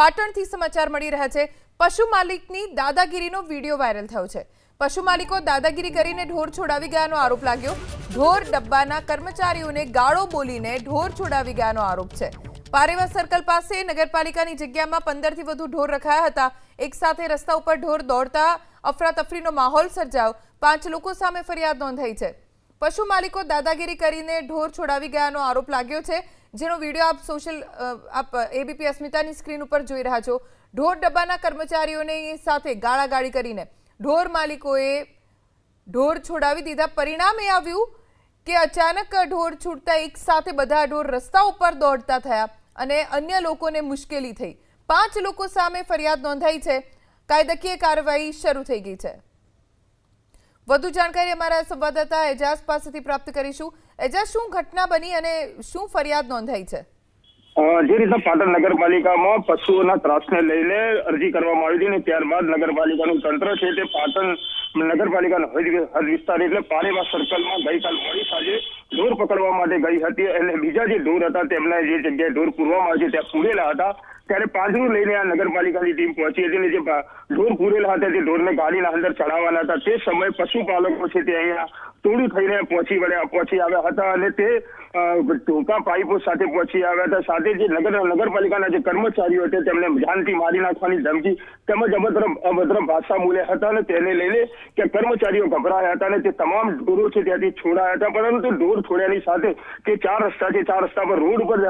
પાટણથી સમાચાર મળી રહ્યા છે. પશુ માલિકની દાદાગીરીનો વીડિયો વાયરલ થયો છે. પશુ માલિકો દાદાગીરી કરીને ઢોર છોડાવી ગયાનો આરોપ લાગ્યો. ઢોર ડબ્બાના કર્મચારીઓને ગાળો બોલીને ઢોર છોડાવી ગયાનો આરોપ છે. પારેવા સર્કલ પાસે નગરપાલિકાની જગ્યામાં પંદરથી વધુ ઢોર રખાયા હતા. એક સાથે રસ્તા ઉપર ઢોર દોડતા અફરાતફરીનો માહોલ સર્જાયો. પાંચ લોકો સામે ફરિયાદ નોંધાઈ છે. પશુ માલિકો દાદાગીરી કરીને ઢોર છોડાવી ગયાનો આરોપ લાગ્યો છે. જેનો વીડિયો આપ સોશિયલ આપ એબીપી અસ્મિતાની સ્ક્રીન ઉપર જોઈ રહ્યા છો. ઢોર ડબ્બાના કર્મચારીઓને સાથે ગાળાગાળી કરીને ઢોર માલિકોએ ઢોર છોડાવી દીધા. પરિણામ એ આવ્યું કે અચાનક ઢોર છૂટતા એક સાથે બધા ઢોર રસ્તા ઉપર દોડતા થયા અને અન્ય લોકોને મુશ્કેલી થઈ. પાંચ લોકો સામે ફરિયાદ નોંધાઈ છે. કાયદાકીય કાર્યવાહી શરૂ થઈ ગઈ છે. વધુ જાણકારી અમારા સંવાદદાતા એજાઝ પાસેથી પ્રાપ્ત કરીશું. એજાઝ, શું ઘટના બની અને શું ફરિયાદ નોંધાઈ છે? જે રીતના પાટણ નગરપાલિકામાં પશુઓના ત્રાસને લઈને અરજી કરવામાં આવી હતી અને ત્યારબાદ નગરપાલિકાનું તંત્ર છે તે પાટણ નગરપાલિકાનો હદ વિસ્તાર એટલે પારેવા સર્કલમાં ગઈકાલ મોડી સાંજે ઢોર પકડવા માટે ગઈ હતી અને બીજા જે ઢોર હતા તેમને જે જગ્યાએ ઢોર પૂરવામાં આવે છે ત્યાં પૂરેલા હતા. ત્યારે પાંજરું લઈને આ નગરપાલિકાની ટીમ પહોંચી હતી અને જે પા- ઢોર પૂરેલા હતા તે ઢોરને ગાડીના અંદર ચડાવવાના હતા. તે સમયે પશુપાલકો છે તે અહીંયા ટોળું થઈને પહોંચી વળ્યા પહોંચી આવ્યા હતા અને તે અ, ટૂંકા પાઇપો સાથે પહોંચી આવ્યા હતા. સાથે જે નગર નગરપાલિકાના જે કર્મચારીઓ હતા તેમને જાનથી મારી નાખવાની ધમકી તેમજ અભદ્ર અભદ્ર ભાષા બોલ્યા હતા અને તેને લઈને કે કર્મચારીઓ ગભરાયા હતા અને તે તમામ ઢોરો છે ત્યાંથી છોડાયા હતા. પરંતુ ઢોર છોડ્યાની સાથે તે ચાર રસ્તા છે ચાર રસ્તા પર રોડ પર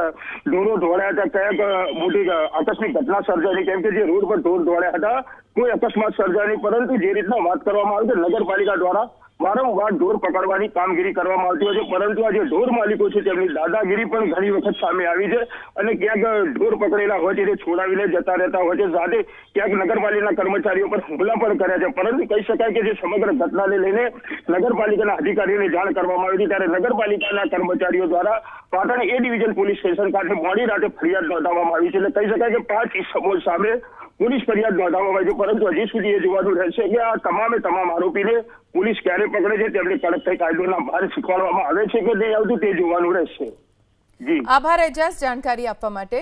ઢોરો દોડ્યા હતા. ક્યાંક મોટી આકસ્મિક ઘટના સર્જાઈ કેમ કે જે રોડ પર ઢોર દોડ્યા હતા, કોઈ અકસ્માત સર્જાની પરંતુ જે રીતના વાત કરવામાં આવી છે, નગરપાલિકા દ્વારા વારંવાર ઢોર પકડવાની કામગીરી કરવામાં આવતી હોય છે, પરંતુ આ ઢોર માલિકો છે, તેમની દાદાગીરી પણ ઘણી વખત સામે આવી છે અને ક્યાંક ઢોર પકડેલા હોય છે, તે છોડાવીને જતા રહેતા હોય છે, સાથે ક્યાંક નગરપાલિકાના કર્મચારીઓ પર હુમલા પણ કર્યા છે. પરંતુ કહી શકાય કે જે સમગ્ર ઘટનાને લઈને નગરપાલિકાના અધિકારીઓને જાણ કરવામાં આવી હતી, ત્યારે નગરપાલિકાના કર્મચારીઓ દ્વારા Patan A division police station ખાતે મોડી રાતે ફરિયાદ નોંધાવવામાં આવી છે. એટલે કહી શકાય કે પાંચ ઇસમો સામે પોલીસ ફરિયાદ નોંધાવવામાં આવી પરંતુ હજી સુધી એ જોવાનું રહેશે કે આ તમામે તમામ આરોપીને પોલીસ ક્યારે પકડે છે, તેમને કડક થઈ કાયદોના ભાર શીખવાડવામાં આવે છે કે નહીં આવતું તે જોવાનું રહેશે. જી. આભાર એજાસ જાણકારી આપવા માટે